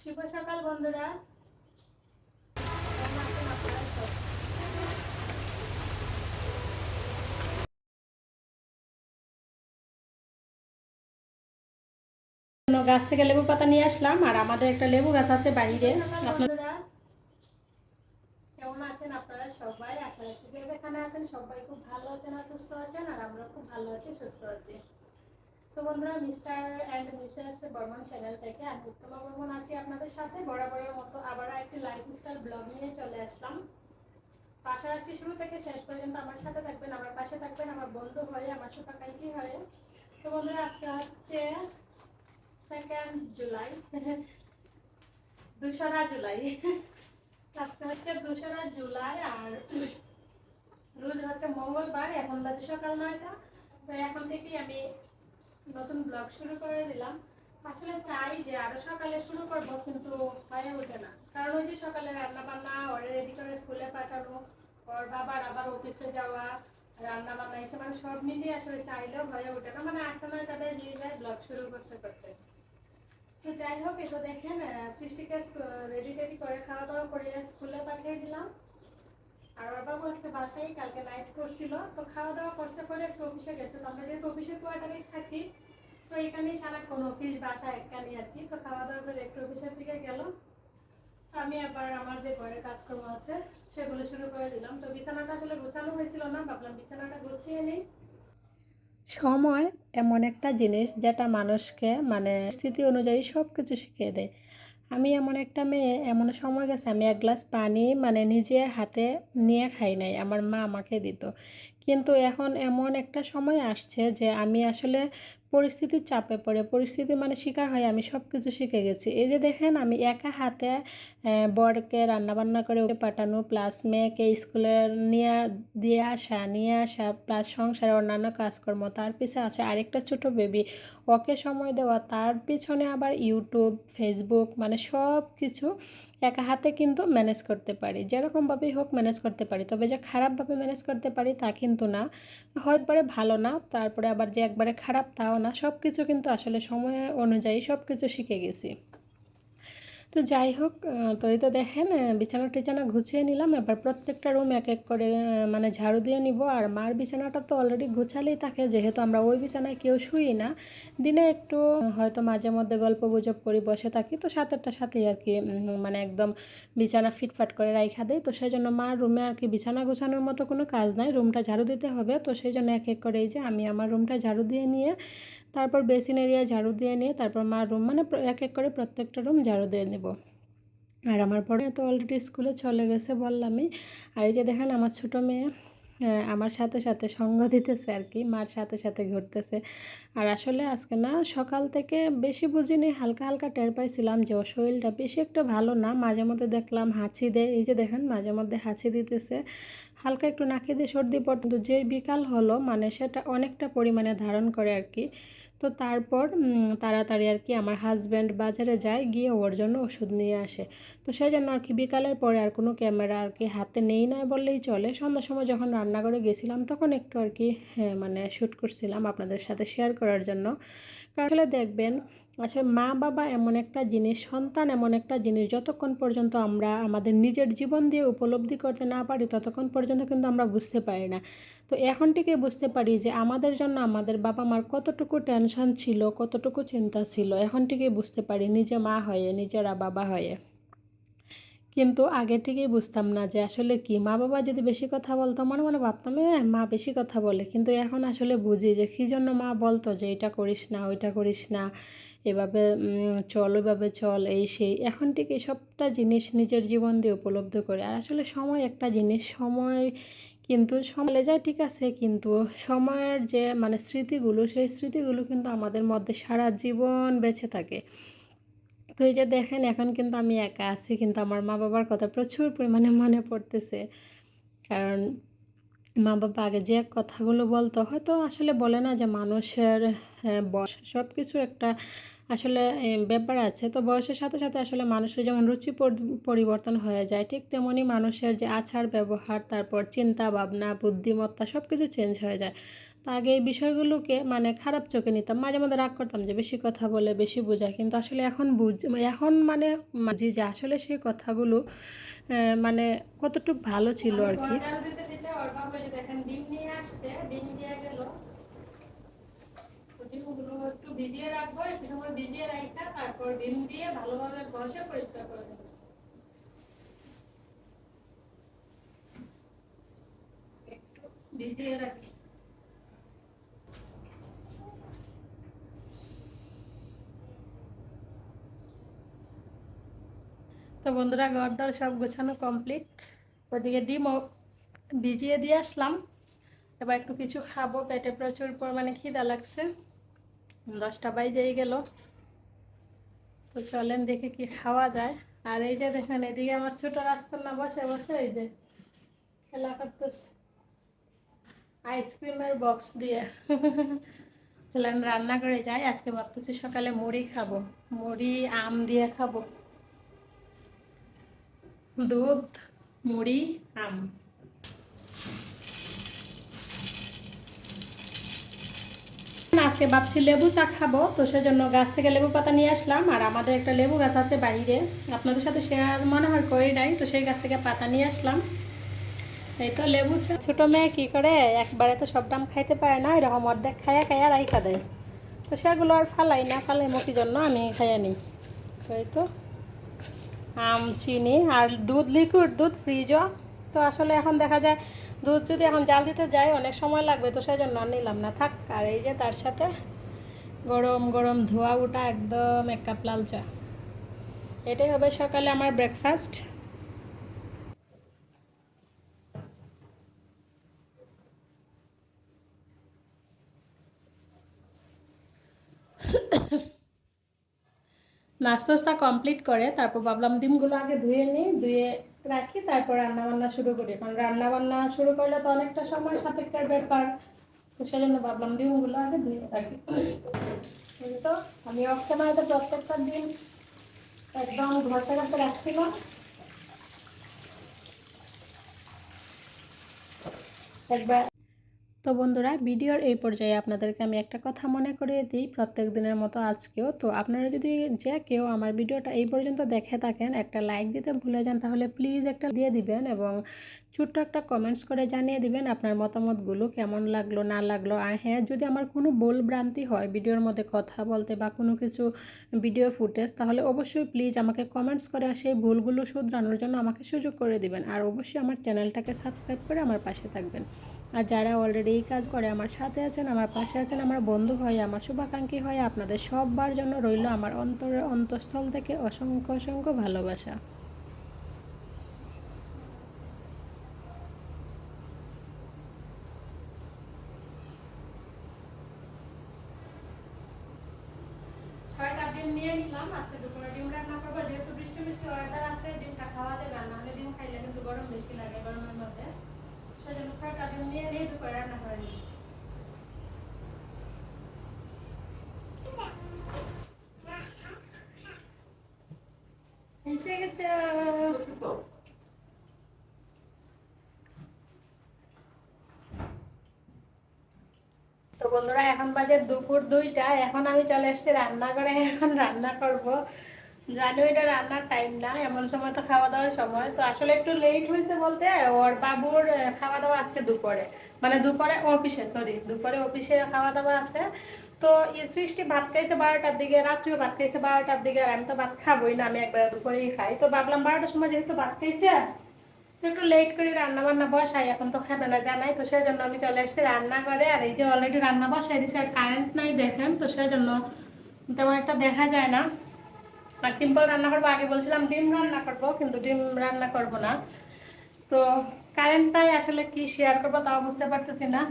শুভ সকাল বন্ধুরা। গাছ থেকে লেবু পাতা নিয়ে আসলাম আর আমাদের একটা লেবু গাছ আছে বাইরে। আপনারা কেমন আছেন আপনারা সবাই? আশা রাখছি যে যেখানে আছেন সবাই খুব ভালো আছেন আর সুস্থ আছেন আর আমরা খুব ভালো আছি সুস্থ আছি। তো বন্ধুরা, Mr and Mrs Barman channel থেকে আমি উত্তমা বর্মন আছি আপনাদের সাথে। বরাবরের মতো আবারও একটি লাইফ স্টাইল ব্লগ নিয়ে চলে আসলাম। পাশে আছি শুরু থেকে শেষ পর্যন্ত আমার সাথে থাকবেন, আমার পাশে থাকবেন, আমার বন্ধু হয়ে, আমার শুভাকাঙ্ক্ষী হয়ে। তো বন্ধুরা, আজকে হচ্ছে সেকেন্ড জুলাই দুশরা জুলাই আজকে হচ্ছে দুশরা জুলাই আর রোজ হচ্ছে মঙ্গলবার, এখন বাজে সকাল নয়টা। তো এখন থেকেই আমি নতুন ব্লগ শুরু করে দিলাম। আসলে চাই যে আরও সকালে শুরু করব, কিন্তু হয়ে ওঠে না। কারণ ওই যে সকালে রান্না বান্না ওরে রেডি করে স্কুলে পাঠানো, ওর বাবার আবার অফিসে যাওয়া রান্না বান্না এসে মানে সব মিলিয়ে আসলে চাইলেও হয়ে ওঠে না। মানে আটটা নয়টাটায় দিয়ে যায় ব্লগ শুরু করতে করতে। তো যাই হোক এটা দেখেন সৃষ্টিকে রেডি টেডি করে খাওয়া দাওয়া করে স্কুলে পাঠিয়ে দিলাম। আর ওর বাবু আজকে বাসায় কালকে নাইট করছিল তো খাওয়া দাওয়া করতে করে একটু অফিসে গেছে। তো আমরা যেহেতু অফিসের কোয়ার্টারেই থাকি, তো এখানেই সারাক্ষণ অফিস বাসা একখানি আর কি। তো খাওয়া দাওয়া করে একটু অফিসের দিকে গেল আমি আবার আমার যে ঘরে কাজকর্ম আছে, সেগুলো শুরু করে দিলাম। তো বিছানাটা আসলে গোছানো হয়েছিল না, ভাবলাম বিছানাটা গুছিয়ে নিই। সময় এমন একটা জিনিস, যেটা মানুষকে মানে স্থিতি অনুযায়ী সব কিছু শিখিয়ে দেয়। আমি এমন একটা মেয়ে, এমন সময় গেছে আমি এক গ্লাস পানি মানে নিজের হাতে নিয়ে খাই নাই, আমার মা আমাকে দিত। কিন্তু এখন এমন একটা সময় আসছে যে আমি আসলে পরিস্থিতির চাপে পড়ে, পরিস্থিতি মানে শিকার হয়ে আমি সব কিছু শিখে গেছি। এই যে দেখেন আমি একা হাতে বরকে রান্নাবান্না করে পাঠানো প্লাস মেয়েকে স্কুলে নিয়ে, দিয়ে আসা, নিয়ে আসা প্লাস সংসারে অন্যান্য কাজকর্ম, তার পিছে আছে আরেকটা ছোট বেবি ওকে সময় দেওয়া, তার পিছনে আবার ইউটিউব ফেসবুক মানে সব কিছু একা হাতে কিন্তু ম্যানেজ করতে পারি। যেরকমভাবেই হোক ম্যানেজ করতে পারি। তবে যে খারাপভাবে ম্যানেজ করতে পারি তা কিন্তু না। হয়তো পারে ভালো না, তারপরে আবার যে একবারে খারাপ তাও না। সব কিছু কিন্তু আসলে সময় অনুযায়ী সব কিছু শিখে গেছি। তো যাই হোক তো তো দেখেন বিছানা টিছানা গুছিয়ে নিলাম। এবার প্রত্যেকটা রুম এক এক করে মানে ঝাড়ু দিয়ে নিব। আর মার বিছানাটা তো অলরেডি গুছালেই থাকে, যেহেতু আমরা ওই বিছানায় কেউ শুই না। দিনে একটু হয়তো মাঝে মধ্যে গল্প গুজব করি, বসে থাকি। তো সাতেরটা সাথেই আর কি মানে একদম বিছানা ফিটফাট করে রাইখা দেয় তো সেই জন্য মার রুমে আর কি বিছানা গোছানোর মতো কোনো কাজ নাই। রুমটা ঝাড়ু দিতে হবে। তো সেই জন্য এক এক করে এই যে আমি আমার রুমটা ঝাড়ু দিয়ে নিয়ে তারপর বেসিন এরিয়া ঝাড়ু দিয়ে নিয়ে তারপর মার রুম মানে এক এক করে প্রত্যেকটা রুম ঝাড়ু দিয়ে নেব। আর আমার পরে তো অলরেডি স্কুলে চলে গেছে বললামই। আর এই যে দেখেন আমার ছোটো মেয়ে আমার সাথে সাথে সঙ্গ দিতেছে আর কি, মার সাথে সাথে ঘুরতেছে। আর আসলে আজকে না সকাল থেকে বেশি বুঝিনি, হালকা হালকা টের পাইছিলাম যে ওর শরীরটা বেশি একটা ভালো না। মাঝে মধ্যে দেখলাম হাঁচি দেয়, এই যে দেখেন মাঝে মধ্যে হাঁচি দিতেছে। হালকা একটু নাকে দিয়ে সর্দি পড়ে কিন্তু যে বিকাল হলো মানে সেটা অনেকটা পরিমাণে ধারণ করে আর কি। তো তারপর তাড়াতাড়ি আর কি আমার হাজব্যান্ড বাজারে যায় গিয়ে ওর জন্য ওষুধ নিয়ে আসে। তো সেই জন্য আর কি বিকালের পরে আর কোনো ক্যামেরা আর কি হাতে নেই না বললেই চলে। সন্ধ্যার সময় যখন রান্নাঘরে গেছিলাম তখন একটু আর কি হ্যাঁ, মানে শ্যুট করছিলাম আপনাদের সাথে শেয়ার করার জন্য। কারণ আসলে দেখবেন আচ্ছা মা বাবা এমন একটা জিনিস, সন্তান এমন একটা জিনিস যতক্ষণ পর্যন্ত আমরা আমাদের নিজের জীবন দিয়ে উপলব্ধি করতে না পারি, ততক্ষণ পর্যন্ত কিন্তু আমরা বুঝতে পারি না। তো এখন থেকে বুঝতে পারি যে আমাদের জন্য আমাদের বাবা মার কতটুকু টেনশন ছিল, কতটুকু চিন্তা ছিল, এখন থেকে বুঝতে পারি নিজে মা হয়ে, নিজেরা বাবা হয়ে। কিন্তু আগে থেকেই বুঝতাম না যে আসলে কি? মা বাবা যদি বেশি কথা বলতো মনে মনে ভাবতাম "এ, মা বেশি কথা বলে। কিন্তু এখন আসলে বুঝি যে কী জন্য মা বলতো যে এটা করিস না ওইটা করিস না এভাবে চল ওইভাবে চল এই সেই। এখন থেকে সবটা জিনিস নিজের জীবন দিয়ে উপলব্ধ করে। আর আসলে সময় একটা জিনিস সময় কিন্তু সময় যায় ঠিক আছে কিন্তু সময়ের যে মানে স্মৃতিগুলো সেই স্মৃতিগুলো কিন্তু আমাদের মধ্যে সারা জীবন বেঁচে থাকে। তো এই যে দেখেন এখন কিন্তু আমি একা আছি কিন্তু আমার মা বাবার কথা প্রচুর পরিমাণে মনে পড়তেছে। কারণ মা বাবা আগে যে কথাগুলো বলতো হয়তো আসলে বলে না যে মানুষের হ্যাঁ, বয়স সব কিছু একটা আসলে ব্যাপার আছে। তো বয়সের সাথে সাথে আসলে মানুষের যেমন রুচি পরিবর্তন হয়ে যায়, ঠিক তেমনি মানুষের যে আচার, ব্যবহার, তারপর চিন্তা, ভাবনা, বুদ্ধিমত্তা সব কিছু চেঞ্জ হয়ে যায়। তো আগে এই বিষয়গুলোকে মানে খারাপ চোখে নিতাম, মাঝে মধ্যে রাগ করতাম যে বেশি কথা বলে বেশি বোঝায় কিন্তু আসলে এখন বুঝ, এখন মানে বুঝি যে আসলে সেই কথাগুলো মানে কতটুকু ভালো ছিল আর কি। দেখেন ডিম নিয়ে আসছে, ডিম দিয়ে গেল। ডিমগুলো একটু ভিজিয়ে রাখব, একটু ভিজিয়ে রাখা তারপর ডিম দিয়ে ভালোভাবে ঘষে পরিষ্কার করে ভিজিয়ে রাখি। তো বন্ধুরা, ঘরদর সব গোছানো কমপ্লিট। ওদিকে ডিমও ভিজিয়ে দিয়ে আসলাম। এবার একটু কিছু খাব, পেটে প্রচুর পরিমাণে খিদা লাগছে। দশটা বাইজেই গেল। তো চলেন দেখে কি খাওয়া যায়। আর এই যে দেখেন, এদিকে আমার ছোট রাজকন্যা বসে বসে এই যে খেলা করতেছে। আইসক্রিমের বক্স দিয়ে। চলেন রান্না করে যাই। আজকে ভাবতেছি সকালে মুড়ি খাব। মুড়ি, আম দিয়ে খাব। দুধ, মুড়ি, আম। আজকে ভাবছি লেবু চা খাব, তো সেজন্য গাছ থেকে লেবু পাতা নিয়ে আসলাম। আর আমাদের একটা লেবু গাছ আছে বাইরে, আপনাদের সাথে শেয়ার মনে হয় করি নাই, তো সেই গাছ থেকে পাতা নিয়ে আসলাম। এই তো লেবু চা। ছোটো মেয়ে কী করে, একবারে তো সব দাম খাইতে পারে না, এরকম অর্ধেক খায়া খায়া রাইখা দেয়। তো সেগুলো আর ফালাই না, ফালাই মুখির জন্য আমি খাইয়া নিই। তো এই তো, আম, চিনি আর দুধ লিকুইড দুধ ফ্রিজও তো আসলে এখন দেখা যায় দুধ যদি এখন জাল দিতে যাই অনেক সময় লাগবে, তো সেই জন্য নিলাম না। থাক, আর এই যে তার সাথে গরম গরম ধোয়া উঠা একদম এক কাপ লাল চা। এটাই হবে সকালে আমার ব্রেকফাস্ট নাস্তা কমপ্লিট করে, তারপর ভাবলাম ডিমগুলো আগে ধুয়ে নিই, ধুয়ে রাখি, তারপর রান্না বান্না শুরু করি। কারণ রান্না বান্না শুরু করলে তো অনেকটা সময় সাপেক্ষের ব্যাপার। তো সেজন্য ভাবলাম ডিমগুলো আগে ধুয়ে থাকি তো, আমি অফ সময়তে প্রত্যেকটা দিন একদম ঘরটা ঘরতে রাখছিলাম। একবার তো বন্ধুরা, ভিডিওর এই পর্যায়ে আপনাদেরকে আমি একটা কথা মনে করিয়ে দিই প্রত্যেক দিনের মতো আজকেও। তো আপনারা যদি যে কেউ আমার ভিডিওটা এই পর্যন্ত দেখে থাকেন, একটা লাইক দিতে ভুলে যান, তাহলে প্লিজ একটা দিয়ে দিবেন এবং ছোট্ট একটা কমেন্টস করে জানিয়ে দিবেন আপনার মতামতগুলো কেমন লাগল, না লাগল। আর হ্যাঁ যদি আমার কোনো ভুল ভ্রান্তি হয়, ভিডিওর মধ্যে কথা বলতে বা কোনো কিছু ভিডিও ফুটেজ তাহলে অবশ্যই প্লিজ আমাকে কমেন্টস করে সেই ভুলগুলো শুধরানোর জন্য আমাকে সুযোগ করে দিবেন। আর অবশ্যই আমার চ্যানেলটাকে সাবস্ক্রাইব করে আমার পাশে থাকবেন। আর যারা অলরেডি এই কাজ করে, আমার সাথে আছেন, আমার পাশে আছেন, আমার বন্ধু হয়, আমার শুভাকাঙ্ক্ষী হয়, আপনাদের সববার জন্য রইল আমার অন্তরের অন্তঃস্থল থেকে অসংখ্য অসংখ্য ভালোবাসা। যেহেতু বৃষ্টি বৃষ্টি ওয়েদার আছে, ডিমটা খাওয়া যাবে না নাহলে ডিম খাইলে কিন্তু গরম বেশি লাগে গরমের মধ্যে। এসে গেছে। তো বন্ধুরা, এখন বাজে দুপুর দুইটা। এখন আমি চলে এসেছি রান্না করে এখন রান্না করব। জানো, এটা রান্নার টাইম না, এমন সময় তো খাওয়া দাওয়ার সময়। তো আসলে একটু লেট হয়েছে বলতে, ওর বাবুর খাওয়া দাওয়া আজকে দুপুরে। মানে দুপুরে অফিসে সরি দুপুরে অফিসে খাওয়া দাওয়া আছে। তো সৃষ্টি ভাত খাইছে বারোটার দিকে, রাত্রিও ভাত খাইছে বারোটার দিকে, আর আমি তো ভাত খাবোই না, আমি একবার দুপুরেই খাই। তো ভাবলাম বারোটার সময় যেহেতু ভাত খাইছে একটু লেট করে রান্না বান্না বসাই, এখন তো খাবে না জানাই। তো সেই জন্য আমি চলে এসেছি রান্না করে আর এই যে অলরেডি রান্না বসাই দিছে, আর কারেন্ট নাই দেখেন, তো সেই জন্য তেমন একটা দেখা যায় না। আর সিম্পল রান্না করব, আগে বলছিলাম ডিম রান্না করব, কিন্তু ডিম রান্না করব না। তো কারেন্টটাই আসলে কি শেয়ার করব তাও বুঝতে পারতেছি না।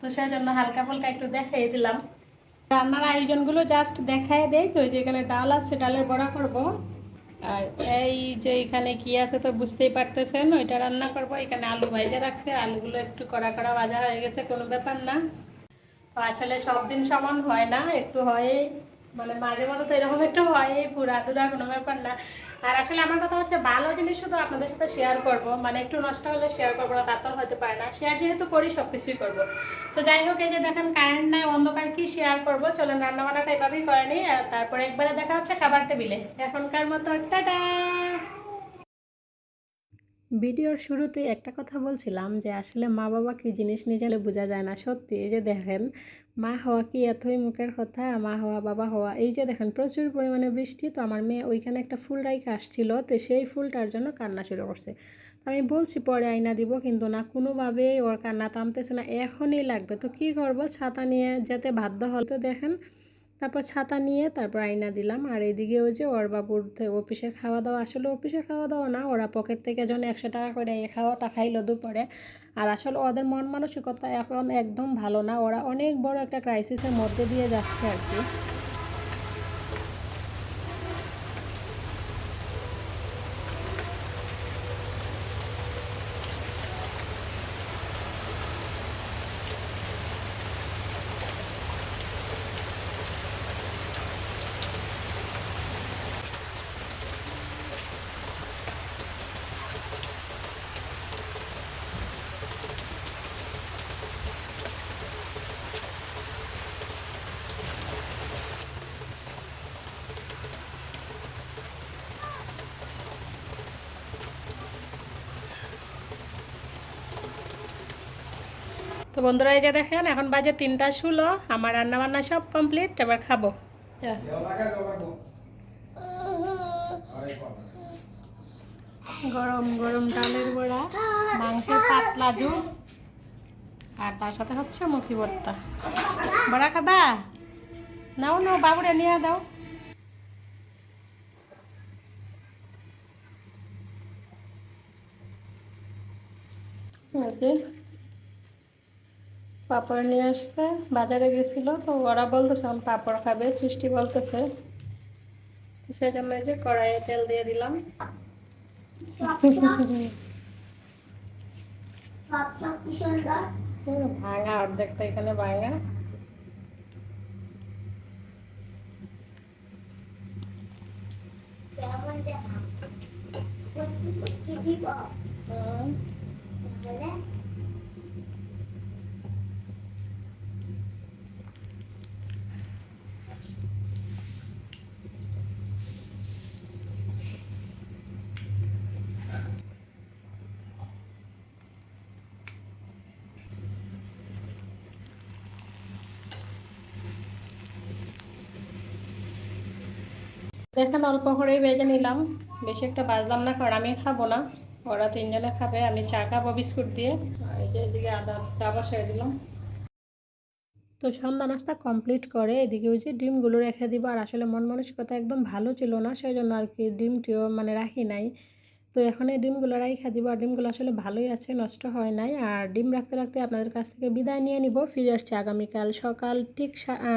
তো সেই জন্য হালকা ফুলকা একটু দেখাই দিলাম। রান্নার আয়োজনগুলো জাস্ট দেখাই দেয় তো এই যে এখানে ডাল আছে, ডালের বড়া করব। আর এই যে এখানে কি আছে তো বুঝতেই পারতেছেন, ওইটা রান্না করব। এখানে আলু ভাজা রাখছে, আলুগুলো একটু কড়া কড়া ভাজা হয়ে গেছে, কোনো ব্যাপার না। আসলে সব দিন সমান হয় না, একটু হয় মানে মাঝে মধ্যে তো এরকম একটু হয় পুরা টুরা কোনো ব্যাপার না। আর আসলে আমার কথা হচ্ছে, ভালো জিনিস শুধু আপনাদের সাথে শেয়ার করব। মানে একটু নষ্ট হলে শেয়ার করব না তারপর হতে পারে না। শেয়ার যেহেতু করি সব কিছুই করব। তো যাই হোক, এই যে দেখেন কারেন্ট নাই, অন্ধকার, কি শেয়ার করব? চলেন রান্না বান্নাটা এভাবেই করেনি আর তারপরে একবারে দেখা হচ্ছে খাবার টেবিলে এখনকার মতো, টাটা! ভিডিওর শুরুতে একটা কথা বলছিলাম যে আসলে মা বাবা কি জিনিস নিজে বোঝা যায় না? সত্যি, এই যে দেখেন, মা হওয়া কি এতই মুখের কথা? মা হওয়া, বাবা হওয়া, এই যে দেখেন, প্রচুর পরিমাণে বৃষ্টি। তো আমার মেয়ে ওইখানে একটা ফুল রাইখে আসছিল, তো সেই ফুলটার জন্য কান্না শুরু করছে। আমি বলছি, পরে আয়না দিব, কিন্তু না, কোনোভাবেই ওর কান্না থামতেছে না, এখনই লাগবে। তো কি করব? ছাতা নিয়ে যেতে বাধ্য হল তো দেখেন তারপর ছাতা নিয়ে তারপর আয়না দিলাম। আর এদিকে ওই যে ওর বাবুর অফিসের খাওয়া দাওয়া আসলে অফিসের খাওয়া দাওয়া না, ওরা পকেট থেকে যেন একশো টাকা করে এ খাওয়াটা খাইলো দুপুরে। আর আসলে ওদের মন মানসিকতা এখন একদম ভালো না, ওরা অনেক বড় একটা ক্রাইসিসের মধ্যে দিয়ে যাচ্ছে আর কি। তো বন্ধুরা, এই যে দেখেন, এখন বাজে তিনটা ষোলো, আমার রান্না বান্না সব কমপ্লিট এবার খাব। গরম গরম ডালের বড়া, মাংসের পাতলা ঝোল, আর তার সাথে হচ্ছে মুখি ভর্তা। বড়া খাবা? নাও নাও, বাবুরে নিয়ে দাও। পাপড় নিয়ে আসছে, বাজারে গেছিল, তো ওরা বলতেছে আমি পাপড় খাবে। সৃষ্টি বলতেছে। সেই জন্য যে কড়াইয়ে তেল দিয়ে দিলাম। ভাঙা অর্ধেকটা এখানে ভাঙা। দেখেন অল্প করেই বেজে নিলাম। বেশি একটা বাজলাম না, কারণ আমি খাব না। ওরা তিনজনে খাবে, আমি চা খাব বিস্কুট দিয়ে। এদিকে আদা চা বসিয়ে দিলাম। তো সন্ধ্যা নাস্তা কমপ্লিট করে এদিকে ওই যে ডিমগুলো রেখে দিব। আর আসলে মন মানসিকতা একদম ভালো ছিল না সেই জন্য আর কি ডিমটিও মানে রাখি নাই। তো এখন এই ডিমগুলো রাইখা দিব। আর ডিমগুলো আসলে ভালোই আছে, নষ্ট হয় নাই। আর ডিম রাখতে রাখতে আপনাদের কাছ থেকে বিদায় নিয়ে নিব। ফিরে আসছে আগামীকাল সকাল ঠিক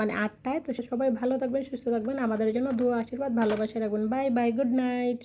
মানে আটটায়। তো সবাই ভালো থাকবেন, সুস্থ থাকবেন। আমাদের জন্য দু আশীর্বাদ, ভালোবাসা রাখবেন বাই বাই, গুড নাইট।